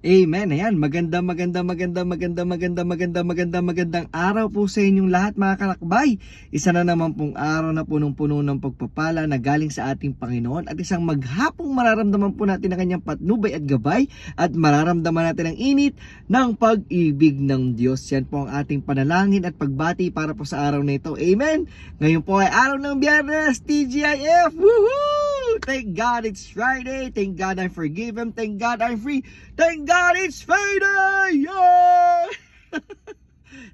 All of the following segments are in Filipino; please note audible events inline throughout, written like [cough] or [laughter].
Amen. Ayan, maganda, maganda, maganda, maganda, maganda, maganda, maganda, magandang araw po sa inyong lahat mga kalakbay. Isa na naman pong araw na punong-puno ng pagpapala na galing sa ating Panginoon at isang maghapong mararamdaman po natin ang kanyang patnubay at gabay at mararamdaman natin ang init ng pag-ibig ng Diyos. Yan po ang ating panalangin at pagbati para po sa araw na ito. Amen. Ngayon po ay araw ng biyernes, TGIF! Woohoo! Thank God it's Friday. Thank God I'm forgiven. Thank God I'm free. Thank God it's payday! Yeah! [laughs]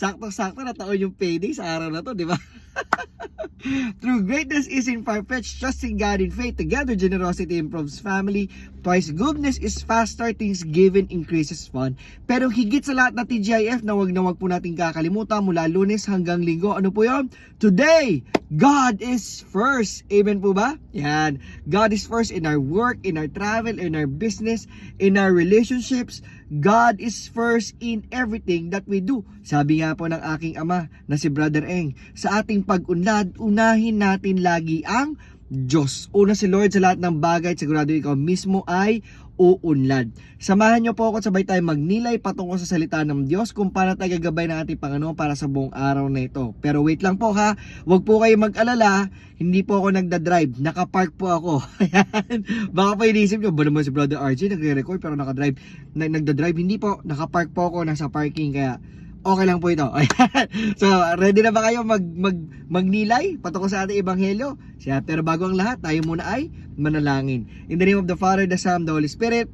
Sakto-sakto na taon yung payday sa araw na to, di ba? [laughs] Through greatness is in far-fetched, trusting God in faith, together generosity improves family, twice goodness is faster, things given increases fun. Pero higit sa lahat na TGIF na wag na wag po natin kakalimutan mula lunes hanggang linggo, ano po yon? Today, God is first. Amen po ba? Yan. God is first in our work, in our travel, in our business, in our relationships. God is first in everything that we do. Sabi nga po ng aking ama na si Brother Eng, sa ating pag-unlad, unahin natin lagi ang Diyos. Una si Lord sa lahat ng bagay, sigurado ikaw mismo ay uunlad. Samahan niyo po ako sabay tayo magnilay patungkol sa salita ng Diyos kung paano tayo gagabay ng ating Panginoon para sa buong araw na ito. Pero wait lang po ha, wag po kayo mag-alala, hindi po ako nagda-drive, nakapark po ako. [laughs] Ayan. Baka pa inisip niyo, ba naman si Brother RJ nagre-record pero nakadrive, na, nagda-drive, hindi po, nakapark po ako, nasa parking kaya okay lang po ito. [laughs] So, ready na ba kayo mag, mag, magnilay patungkol sa ating ebanghelyo? Siya, pero bago ang lahat, tayo muna ay manalangin. In the name of the Father, the Son, the Holy Spirit.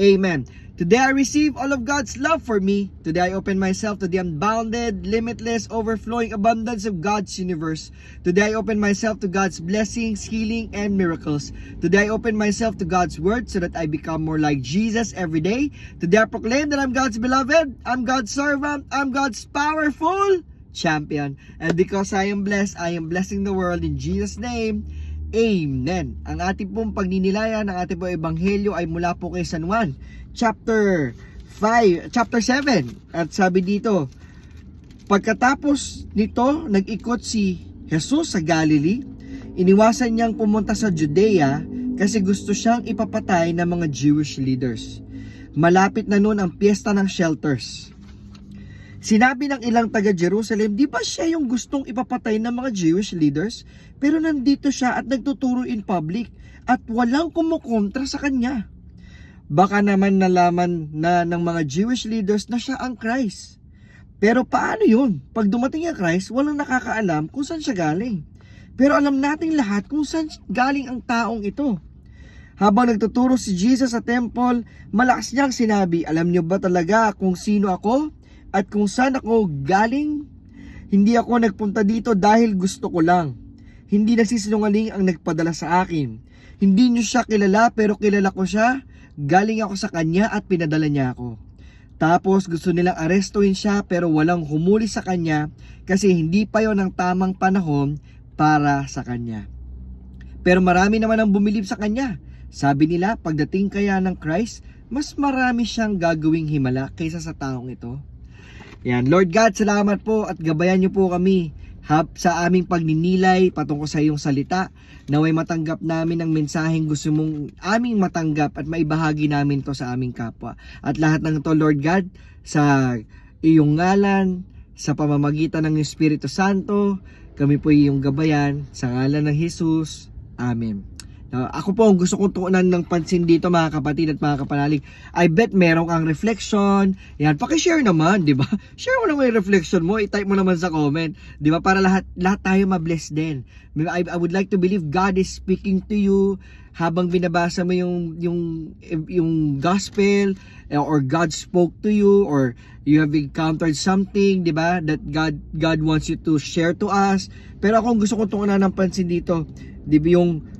Amen. Today I receive all of God's love for me. Today I open myself to the unbounded, limitless, overflowing abundance of God's universe. Today I open myself to God's blessings, healing, and miracles. Today I open myself to God's word so that I become more like Jesus every day. Today I proclaim that I'm God's beloved, I'm God's servant, I'm God's powerful champion. And because I am blessed, I am blessing the world in Jesus' name. Amen. Ang ating pong pagninilayan ng ating pong ebanghelyo ay mula po kay San Juan, chapter 5, chapter 7. At sabi dito, pagkatapos nito, nag-ikot si Jesus sa Galilee, iniwasan niyang pumunta sa Judea kasi gusto siyang ipapatay ng mga Jewish leaders. Malapit na noon ang piyesta ng shelters. Sinabi ng ilang taga Jerusalem, di ba siya yung gustong ipapatay ng mga Jewish leaders? Pero nandito siya at nagtuturo in public at walang kumukontra sa kanya. Baka naman nalaman na ng mga Jewish leaders na siya ang Christ. Pero paano yun? Pag dumating ang Christ, walang nakakaalam kung saan siya galing. Pero alam nating lahat kung saan galing ang taong ito. Habang nagtuturo si Jesus sa temple, malakas niyang sinabi, alam niyo ba talaga kung sino ako? At kung saan ako galing? Hindi ako nagpunta dito dahil gusto ko lang. Hindi nagsisinungaling ang nagpadala sa akin. Hindi niyo siya kilala pero kilala ko siya. Galing ako sa kanya at pinadala niya ako. Tapos gusto nilang arestuin siya pero walang humuli sa kanya kasi hindi pa yon ang tamang panahon para sa kanya. Pero marami naman ang bumilib sa kanya. Sabi nila, pagdating kaya ng Christ, mas marami siyang gagawing himala kaysa sa taong ito. Yan, Lord God, salamat po at gabayan niyo po kami hab sa aming pagninilay patungkol sa iyong salita. Naway matanggap namin ang mensaheng gusto mong aming matanggap at maibahagi namin to sa aming kapwa. At lahat ng to, Lord God, sa iyong ngalan, sa pamamagitan ng Espiritu Santo, kami po iyong gabayan sa ngalan ng Jesus. Amen. Now, ako po ang gusto kong tuunan ng pansin dito mga kapatid at mga kapanalig. I bet meron kang reflection. Yan, paki-share naman, 'di ba? [laughs] Share mo naman yung reflection mo, i-type mo naman sa comment, 'di ba? Para lahat lahat tayo ma-bless din. I, I would like to believe God is speaking to you habang binabasa mo yung yung yung gospel eh, or God spoke to you or you have encountered something, 'di ba? That God God wants you to share to us. Pero ako ang gusto kong tuunan ng pansin dito, 'di ba yung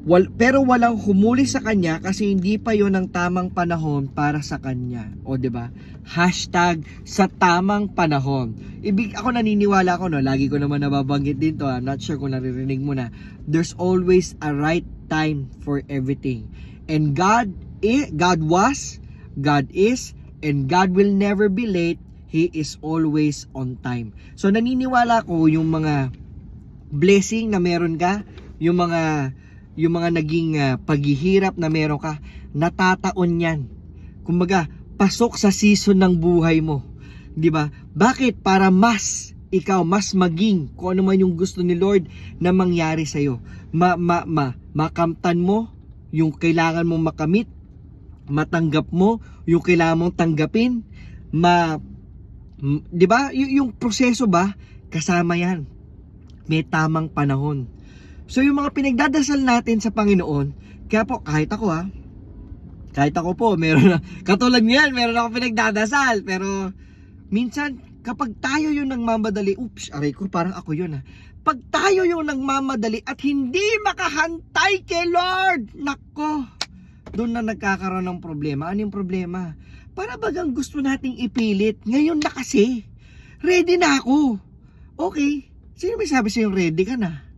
Wal, pero walang humuli sa kanya kasi hindi pa yon ang tamang panahon para sa kanya. O ba? Hashtag sa tamang panahon. Ibig ako naniniwala ko no, lagi ko naman nababanggit din to, I'm not sure kung naririnig mo na. There's always a right time for everything. And God i God was, God is, and God will never be late. He is always on time. So naniniwala ko yung mga blessing na meron ka, yung mga yung mga naging uh, paghihirap na meron ka, natataon yan. kumbaga, pasok sa season ng buhay mo. 'Di ba? Bakit? Para mas ikaw mas maging kung ano man yung gusto ni Lord na mangyari sa iyo. Ma, ma, ma, makamtan mo yung kailangan mong makamit, matanggap mo yung kailangan mong tanggapin, ma 'di ba? Y- yung proseso ba kasama 'yan. May tamang panahon. So yung mga pinagdadasal natin sa Panginoon, kaya po kahit ako ha, kahit ako po, meron na, [laughs] katulad niyan, meron ako pinagdadasal, pero minsan, kapag tayo yung nagmamadali, oops, aray ko, parang ako yun ha. Pag tayo yung nagmamadali at hindi makahantay kay Lord, nako, doon na nagkakaroon ng problema. Ano yung problema? Para bagang gusto nating ipilit, ngayon na kasi, ready na ako. Okay, sino may sabi sa'yo ready ka na?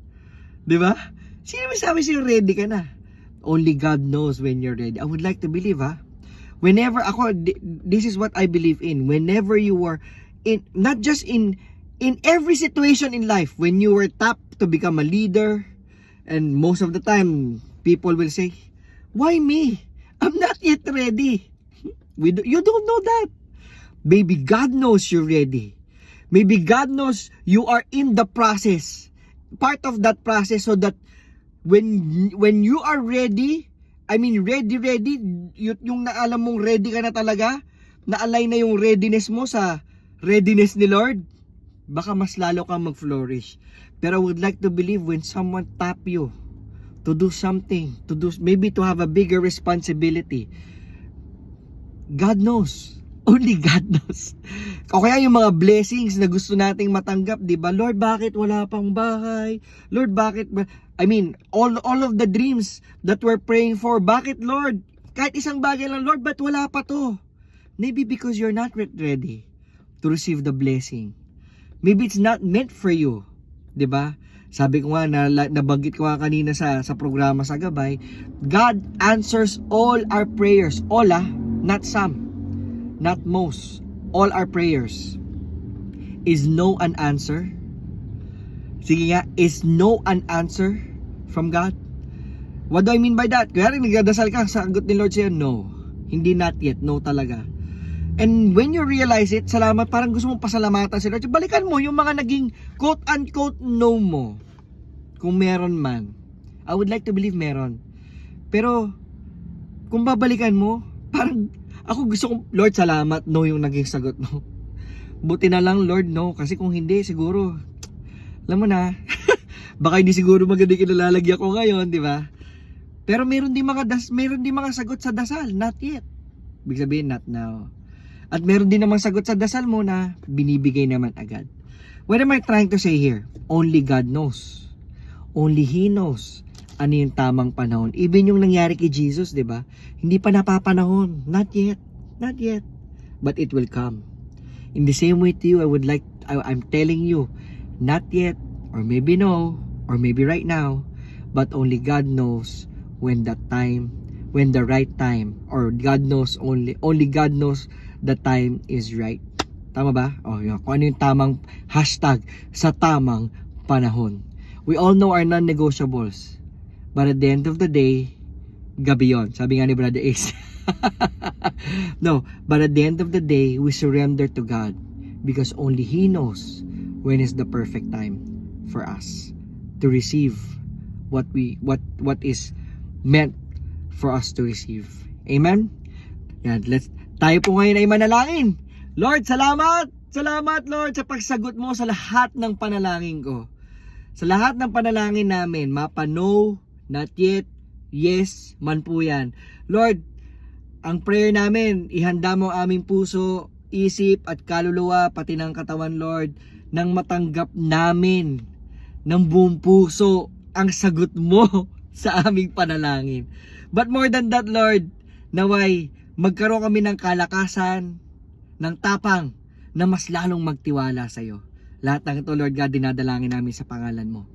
Di ba? Sino may sabi sa'yo ready ka na? Only God knows when you're ready. I would like to believe, ha? Whenever ako, thi- this is what I believe in. Whenever you were in, not just in, in every situation in life, when you were tapped to become a leader, and most of the time, people will say, why me? I'm not yet ready. We do, you don't know that. Maybe God knows you're ready. Maybe God knows you are in the process. Part of that process so that when when you are ready, I mean ready ready, yung naalam mong ready ka na talaga, na-align na yung readiness mo sa readiness ni Lord, baka mas lalo kang mag-flourish. Pero I would like to believe when someone tap you to do something, to do maybe to have a bigger responsibility. God knows. Only God knows. O kaya yung mga blessings na gusto nating matanggap, 'di ba? Lord, bakit wala pang bahay? Lord, bakit ba I mean, all all of the dreams that we're praying for, bakit Lord? Kahit isang bagay lang, Lord, ba't wala pa to? Maybe because you're not re- ready to receive the blessing. Maybe it's not meant for you. 'Di ba? Sabi ko nga na nabanggit ko nga kanina sa sa programa sa gabay, God answers all our prayers. All ah, not some, not most. All our prayers. Is no an answer? Sige nga, is no an answer from God? What do I mean by that? Kaya rin nagdadasal ka, sagot ni Lord sa'yo, no. Hindi not yet, no talaga. And when you realize it, salamat, parang gusto mong pasalamatan si Lord. Balikan mo yung mga naging quote-unquote no mo. Kung meron man. I would like to believe meron. Pero, kung babalikan mo, parang, ako gusto kong, Lord, salamat, no yung naging sagot mo. Buti na lang, Lord, no. Kasi kung hindi, siguro, alam mo na, [laughs] baka hindi siguro maganda kinalalagyan ko ngayon, di ba? Pero meron din mga das, meron din mga sagot sa dasal, not yet. Ibig sabihin, not now. At meron din namang sagot sa dasal mo na binibigay naman agad. What am I trying to say here? Only God knows. Only He knows ano yung tamang panahon. Even yung nangyari kay Jesus, di ba? Hindi pa napapanahon. Not yet. Not yet. But it will come. In the same way to you, I would like, I, I'm telling you, not yet, or maybe no, or maybe right now, but only God knows when that time, when the right time, or God knows only, only God knows the time is right. Tama ba? O, yun. Kung ano yung tamang hashtag sa tamang panahon. We all know our non-negotiables. But at the end of the day, gabi yun. Sabi nga ni Brother Ace. [laughs] no, but at the end of the day, we surrender to God because only He knows when is the perfect time for us to receive what we what what is meant for us to receive. Amen. Yan, let's tayo po ngayon ay manalangin. Lord, salamat! Salamat Lord sa pagsagot mo sa lahat ng panalangin ko. Sa lahat ng panalangin namin, mapa no, not yet, yes, man po yan. Lord, ang prayer namin, ihanda mo aming puso, isip at kaluluwa, pati ng katawan, Lord, nang matanggap namin ng buong puso ang sagot mo [laughs] sa aming panalangin. But more than that, Lord, naway magkaroon kami ng kalakasan, ng tapang, na mas lalong magtiwala sa iyo. Lahat ng ito, Lord God, dinadalangin namin sa pangalan mo.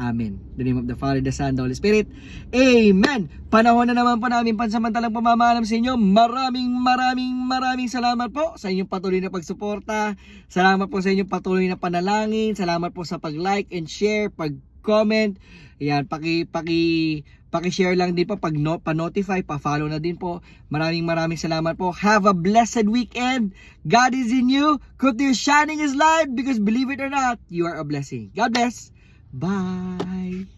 Amen. In the name of the Father, the Son, the Holy Spirit. Amen. Panahon na naman po namin pansamantalang pamamaalam sa inyo. Maraming maraming maraming salamat po sa inyong patuloy na pagsuporta. Salamat po sa inyong patuloy na panalangin. Salamat po sa pag-like and share, pag comment. Yan, paki, paki, paki-share lang din po pag no, pa-notify, pa-follow na din po. Maraming maraming salamat po. Have a blessed weekend. God is in you. Continue shining His light because believe it or not, you are a blessing. God bless. Bye.